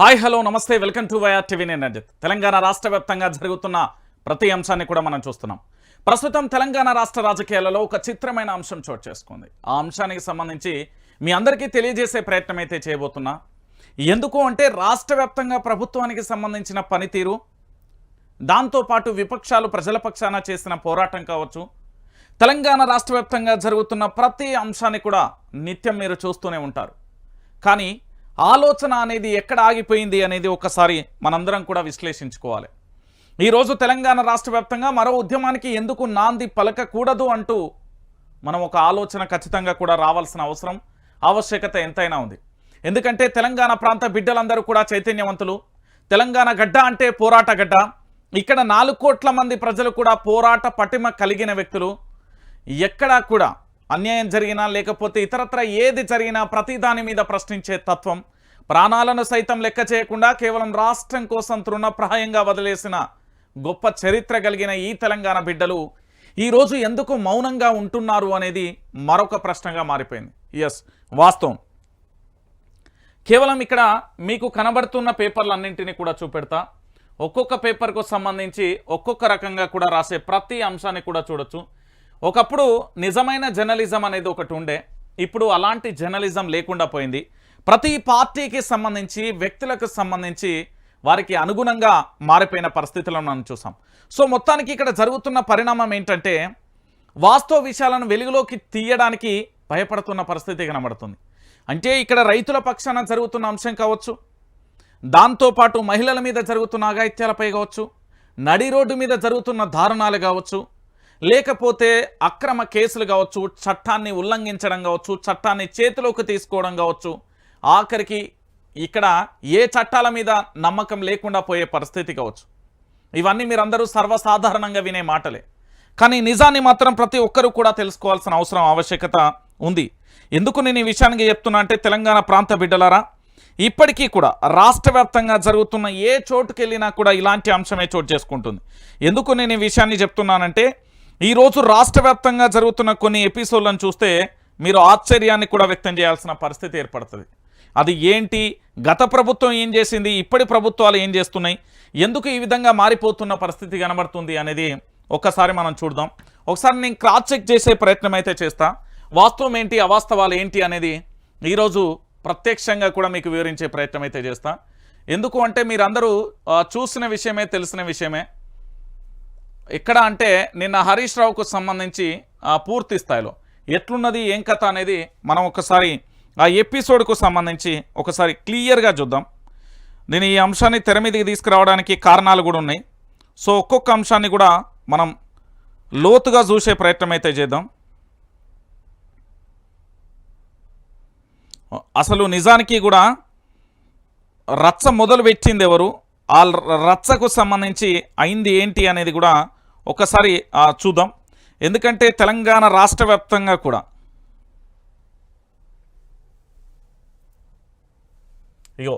Hi hello నమస్తే welcome to YR TV నేను రంజిత్ తెలంగాణ రాష్ట్ర వ్యాప్తంగా జరుగుతున్న ప్రతి అంశాన్ని కూడా మనం చూస్తున్నాం. ప్రస్తుతం తెలంగాణ రాష్ట్ర రాజకీయాలలో ఒక చిత్రమైన అంశం చోటు చేసుకుంది. ఆ అంశానికి సంబంధించి మీ అందరికీ తెలియజేసే ప్రయత్నం అయితే చేయబోతున్నా. ఎందుకు అంటే రాష్ట్ర ప్రభుత్వానికి సంబంధించిన పనితీరు దాంతోపాటు విపక్షాలు ప్రజల పక్షాన చేసిన పోరాటం కావచ్చు తెలంగాణ రాష్ట్ర జరుగుతున్న ప్రతి అంశాన్ని కూడా నిత్యం మీరు చూస్తూనే ఉంటారు. కానీ ఆలోచన అనేది ఎక్కడ ఆగిపోయింది అనేది ఒకసారి మనందరం కూడా విశ్లేషించుకోవాలి. ఈరోజు తెలంగాణ రాష్ట్ర వ్యాప్తంగా మరో ఉద్యమానికి ఎందుకు నాంది పలకకూడదు అంటూ మనం ఒక ఆలోచన ఖచ్చితంగా కూడా రావాల్సిన అవసరం ఆవశ్యకత ఎంతైనా ఉంది. ఎందుకంటే తెలంగాణ ప్రాంత బిడ్డలందరూ కూడా చైతన్యవంతులు. తెలంగాణ గడ్డ అంటే పోరాట గడ్డ. ఇక్కడ నాలుగు కోట్ల మంది ప్రజలు కూడా పోరాట పటిమ కలిగిన వ్యక్తులు. ఎక్కడా కూడా అన్యాయం జరిగినా లేకపోతే ఇతరత్ర ఏది జరిగినా ప్రతి దాని మీద ప్రశ్నించే తత్వం. ప్రాణాలను సైతం లెక్క చేయకుండా కేవలం రాష్ట్రం కోసం తృణప్రాయంగా వదిలేసిన గొప్ప చరిత్ర కలిగిన ఈ తెలంగాణ బిడ్డలు ఈరోజు ఎందుకు మౌనంగా ఉంటున్నారు అనేది మరొక ప్రశ్నగా మారిపోయింది. ఎస్ వాస్తవం. కేవలం ఇక్కడ మీకు కనబడుతున్న పేపర్లన్నింటినీ కూడా చూపెడతా. ఒక్కొక్క పేపర్కు సంబంధించి ఒక్కొక్క రకంగా కూడా రాసే ప్రతి అంశాన్ని కూడా చూడొచ్చు. ఒకప్పుడు నిజమైన జర్నలిజం అనేది ఒకటి ఉండే. ఇప్పుడు అలాంటి జర్నలిజం లేకుండా పోయింది. ప్రతి పార్టీకి సంబంధించి వ్యక్తులకు సంబంధించి వారికి అనుగుణంగా మారిపోయిన పరిస్థితులను మనం చూసాం. సో మొత్తానికి ఇక్కడ జరుగుతున్న పరిణామం ఏంటంటే వాస్తవ విషయాలను వెలుగులోకి తీయడానికి భయపడుతున్న పరిస్థితి కనబడుతుంది. అంటే ఇక్కడ రైతుల పక్షాన జరుగుతున్న అంశం కావచ్చు దాంతోపాటు మహిళల మీద జరుగుతున్న అగాయిత్యాలపై కావచ్చు నడి రోడ్డు మీద జరుగుతున్న దారుణాలు కావచ్చు లేకపోతే అక్రమ కేసులు కావచ్చు చట్టాన్ని ఉల్లంఘించడం కావచ్చు చట్టాన్ని చేతిలోకి తీసుకోవడం కావచ్చు ఆఖరికి ఇక్కడ ఏ చట్టాల మీద నమ్మకం లేకుండా పోయే పరిస్థితి కావచ్చు. ఇవన్నీ మీరందరూ సర్వసాధారణంగా వినే మాటలే. కానీ నిజాన్ని మాత్రం ప్రతి ఒక్కరూ కూడా తెలుసుకోవాల్సిన అవసరం ఆవశ్యకత ఉంది. ఎందుకు నేను ఈ విషయానికి చెప్తున్నా అంటే తెలంగాణ ప్రాంత బిడ్డలారా ఇప్పటికీ కూడా రాష్ట్ర జరుగుతున్న ఏ చోటుకెళ్ళినా కూడా ఇలాంటి అంశమే చోటు చేసుకుంటుంది. ఎందుకు నేను ఈ విషయాన్ని చెప్తున్నానంటే ఈరోజు రాష్ట్ర వ్యాప్తంగా జరుగుతున్న కొన్ని ఎపిసోడ్లను చూస్తే మీరు ఆశ్చర్యాన్ని కూడా వ్యక్తం చేయాల్సిన పరిస్థితి ఏర్పడుతుంది. అది ఏంటి? గత ప్రభుత్వం ఏం చేసింది? ఇప్పటి ప్రభుత్వాలు ఏం చేస్తున్నాయి? ఎందుకు ఈ విధంగా మారిపోతున్న పరిస్థితి కనబడుతుంది అనేది ఒక్కసారి మనం చూద్దాం. ఒకసారి నేను క్రాస్ చెక్ చేసే ప్రయత్నం అయితే చేస్తా. వాస్తవం ఏంటి? అవాస్తవాలు ఏంటి అనేది ఈరోజు ప్రత్యక్షంగా కూడా మీకు వివరించే ప్రయత్నం అయితే చేస్తా. ఎందుకు అంటే మీరందరూ చూసిన విషయమే తెలిసిన విషయమే. ఎక్కడ అంటే నిన్న హరీష్ రావుకు సంబంధించి పూర్తి స్థాయిలో. ఎట్లున్నది ఏం కథ అనేది మనం ఒకసారి ఆ ఎపిసోడ్కు సంబంధించి ఒకసారి క్లియర్గా చూద్దాం. నేను ఈ అంశాన్ని తెర మీదకి తీసుకురావడానికి కారణాలు కూడా ఉన్నాయి. సో ఒక్కొక్క అంశాన్ని కూడా మనం లోతుగా చూసే ప్రయత్నం అయితే చేద్దాం. అసలు నిజానికి కూడా రచ్చ మొదలు పెట్టింది ఎవరు? ఆ రచ్చకు సంబంధించి అయింది ఏంటి అనేది కూడా ఒకసారి చూద్దాం. ఎందుకంటే తెలంగాణ రాష్ట్ర వ్యాప్తంగా కూడా. ఇగో